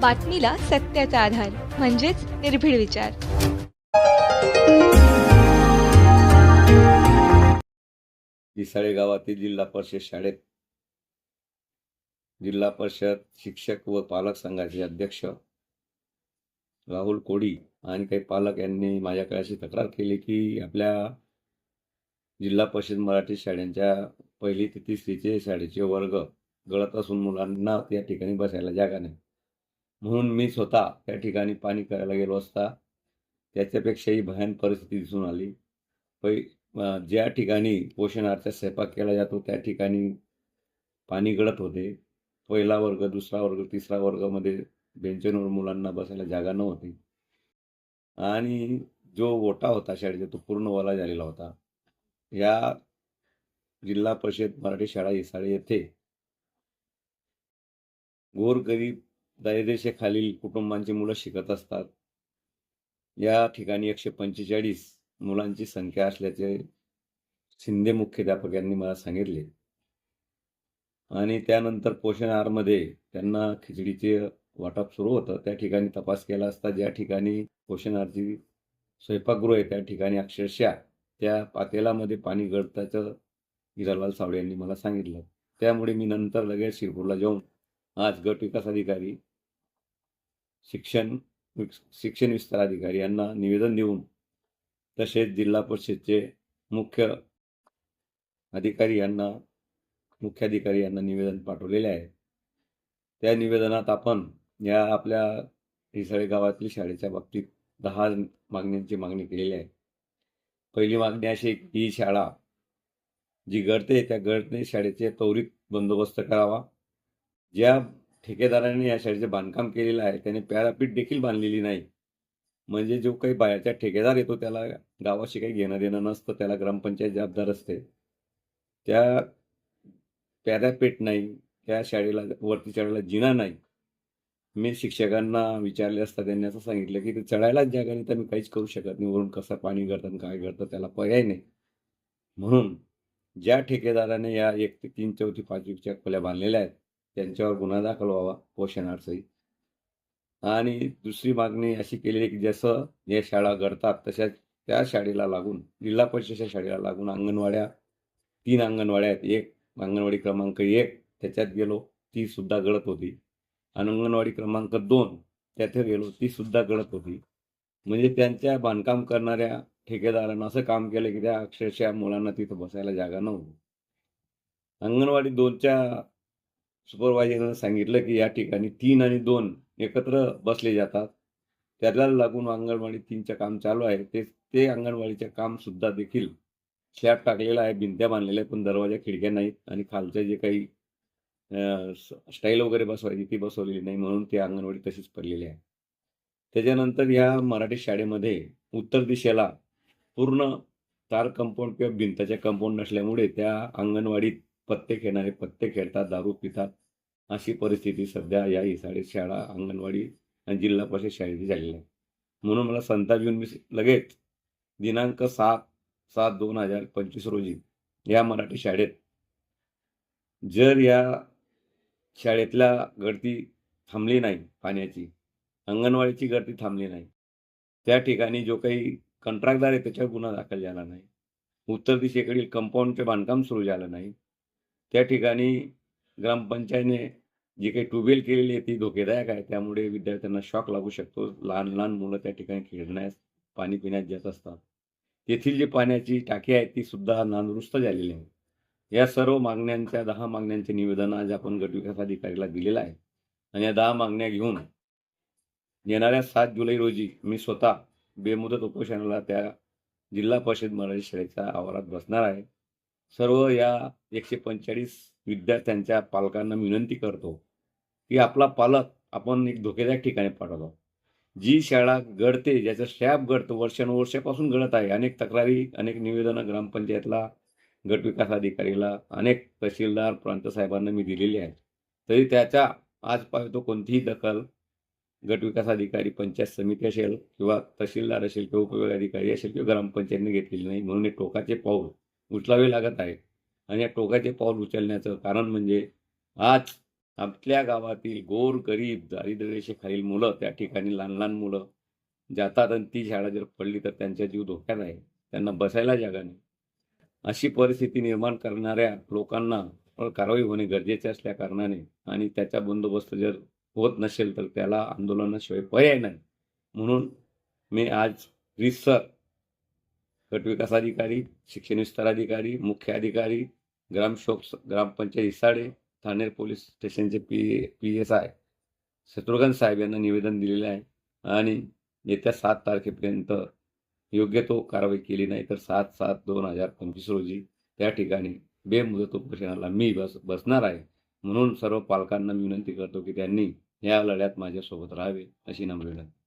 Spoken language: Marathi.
बातमीला सत्याचा आधार म्हणजेच निर्भीड विचार. दिसाळे गावातील जिल्हा परिषद शाळेत जिल्हा परिषद शिक्षक व पालक संघाचे अध्यक्ष राहुल कोडी आणि काही पालक यांनी माझ्याकडे अशी तक्रार केली की आपल्या जिल्हा परिषद मराठी शाळेंच्या पहिली ते तिसरीचे शाळेचे वर्ग गळत असून मुलांना त्या ठिकाणी बसायला जागा नाही. म्हणून मी स्वतः त्या ठिकाणी पाणी करायला गेलो असता. त्याच्यापेक्षाही भयान परिस्थिती दिसून आली. पै ज्या ठिकाणी पोषणार्थ स्वयंपाक केला जातो त्या ठिकाणी पाणी गळत होते. पहिला वर्ग दुसरा वर्ग तिसरा वर्गामध्ये बेंचवर मुलांना बसायला जागा नव्हती. आणि जो ओटा होता शाळेचा तो पूर्ण ओला झालेला होता. या जिल्हा परिषद मराठी शाळा इसाळे येथे गोरगरीब दारिद्र्यरेषेखालील कुटुंबांची मुलं शिकत असतात. या ठिकाणी एकशे पंचेचाळीस मुलांची संख्या असल्याचे शिंदे मुख्याध्यापकांनी मला सांगितले. आणि त्यानंतर पोषण आहारमध्ये त्यांना खिचडीचे वाटप सुरू होतं. त्या ठिकाणी तपास केला असता ज्या ठिकाणी पोषण आहारची स्वयंपाकगृह आहे त्या ठिकाणी अक्षरशः त्या पातेलामध्ये पाणी गळताचं हिरालाल सावळे यांनी मला सांगितलं. त्यामुळे मी नंतर लगेच शिरपूरला जाऊन आज गट विकास अधिकारी शिक्षण शिक्षण विस्तार अधिकारी यांना निवेदन देऊन तसेच जिल्हा परिषदचे मुख्य अधिकारी यांना मुख्याधिकारी यांना निवेदन पाठवलेले आहे. त्या निवेदनात आपण या आपल्या हिसाळे गावातील शाळेच्या बाबतीत दहा मागण्यांची मागणी केलेली आहे. पहिली मागणी अशी ही शाळा जी घडते त्या घडते शाळेचे त्वरित बंदोबस्त करावा. ज्या ठेकेदाराने या शाळेचे बांधकाम केलेलं आहे त्याने पॅरापीठ देखील बांधलेली नाही. म्हणजे जो काही बाहेरचा ठेकेदार येतो त्याला गावाशी काही घेणं देणं नसतं त्याला ग्रामपंचायत जबाबदार असते त्या पॅरापेट नाही त्या शाळेला वरती चढायला जिना नाही. मी शिक्षकांना विचारले असता त्यांनी असं सांगितलं की ते चढायलाच जागा नाही तर मी काहीच करू शकत नाही. वरून कसं पाणी करतं आणि काय करतं त्याला पर्याय नाही. म्हणून ज्या ठेकेदाराने या एक ते तीन चौथी पाचवीच्या खोल्या बांधलेल्या आहेत त्यांच्यावर गुन्हा दाखल व्हावा पोषणार्थही आणि दुसरी मागणी अशी केलेली की जसं या शाळा घडतात तशाच त्या शाळेला लागून जिल्हा परिषदेच्या शाळेला लागून अंगणवाड्या तीन अंगणवाड्या आहेत. एक अंगणवाडी क्रमांक एक त्याच्यात गेलो ती सुद्धा गळत होती. आणि अंगणवाडी क्रमांक दोन त्याथे गेलो ती सुद्धा गळत होती. म्हणजे त्यांच्या बांधकाम करणाऱ्या ठेकेदारानं असं काम केलं की त्या अक्षरशः मुलांना तिथं बसायला जागा नव्हती. अंगणवाडी दोनच्या सुपरवायझरनं सांगितलं की या ठिकाणी तीन आणि दोन एकत्र बसले जातात. त्याला लागून अंगणवाडी तीनचं काम चालू आहे. ते ते अंगणवाडीचं कामसुद्धा देखील स्लॅब टाकलेला आहे. भिंत्या बांधलेल्या आहेत पण दरवाजा खिडक्या नाहीत आणि खालच्या जे काही स्टाईल वगैरे बसवायची ती बसवलेली नाही म्हणून ती अंगणवाडी तशीच पडलेली आहे. त्याच्यानंतर या मराठी शाळेमध्ये उत्तर दिशेला पूर्ण तार कंपाऊंड किंवा भिंताच्या कंपाऊंड नसल्यामुळे त्या अंगणवाडीत पत्ते खेळणारे पत्ते खेळतात दारू पितात. अशी परिस्थिती सध्या या हिसाडे शाळा अंगणवाडी आणि जिल्हा परिषद शाळेची झालेली आहे. म्हणून मला संताप येऊन मी लगेच दिनांक सात सात दोन हजार पंचवीस रोजी या मराठी शाळेत जर या शाळेतल्या गळती थांबली नाही पाण्याची अंगणवाडीची गळती थांबली नाही त्या ठिकाणी जो काही कंत्राटदार आहे त्याच्यावर गुन्हा दाखल झाला नाही उत्तर दिशेकडील कंपाऊंडचे बांधकाम सुरू झालं नाही त्या ठिकाणी ग्रामपंचायतीने जी काही ट्यूबवेल केलेली आहे ती धोकेदायक आहे. त्यामुळे विद्यार्थ्यांना शॉक लागू शकतो. लहान लहान मुलं त्या ठिकाणी खेळण्यास पाणी पिण्यास जात असतात. तेथील जी पाण्याची टाकी आहे ती सुद्धा नांदुरुस्त झालेली आहे या सर्व मागण्यांच्या दहा मागण्यांचे निवेदन आज आपण गटविकास अधिकारीला दिलेलं आहे. आणि या दहा मागण्या घेऊन येणाऱ्या सात जुलै रोजी मी स्वतः बेमुदत उपोषणाला त्या जिल्हा परिषद मराठी शाळेच्या आवारात बसणार आहे. सर्व या एकशे पंचेचाळीस विद्यार्थ्यांच्या पालकांना विनंती करतो की आपला पालक आपण एक धोकेदायक ठिकाणी पाठवतो. जी शाळा घडते ज्याचं स्टॅप घडतं वर्षानुवर्षापासून घडत आहे. अनेक तक्रारी अनेक निवेदनं ग्रामपंचायतला गट विकास अधिकारीला अनेक तहसीलदार प्रांतसाहेबांना मी दिलेली आहेत. तरी त्याच्या आजपर्यंत कोणतीही दखल गट विकास अधिकारी पंचायत समिती असेल किंवा तहसीलदार असेल किंवा उपयोग अधिकारी असेल किंवा ग्रामपंचायतने घेतलेली नाही म्हणून हे टोकाचे पाऊल उचलावे लागत आहे. आणि या टोकाचे पाऊल उचलण्याचं कारण म्हणजे आज आपल्या गावातील गोर गरीब दारिद्र्यरेषेखालील मुलं त्या ठिकाणी लहान लहान मुलं जातात आणि ती शाळा जर पडली तर त्यांचा जीव धोक्यात आहे. त्यांना बसायला जागा नाही. अशी परिस्थिती निर्माण करणाऱ्या लोकांना कारवाई होणे गरजेचे असल्या कारणाने आणि त्याचा बंदोबस्त जर होत नसेल तर त्याला आंदोलनाशिवाय पर्याय नाही. म्हणून मी आज रिसर गटविकास अधिकारी शिक्षण विस्तार अधिकारी मुख्य अधिकारी ग्रामशोक ग्रामपंचायत हिसाडे ठाणे पोलीस स्टेशनचे P P S I. Shatrughna साहेब यांना निवेदन दिलेलं आहे आणि येत्या सात तारखेपर्यंत योग्य तो कारवाई केली नाही तर सात सात दोन हजार पंचवीस रोजी त्या ठिकाणी बेमुदत उपोषणाला मी बस बसणार आहे. म्हणून सर्व पालकांना मी विनंती करतो की त्यांनी या लढ्यात माझ्यासोबत राहावे अशी नम्र विनंती.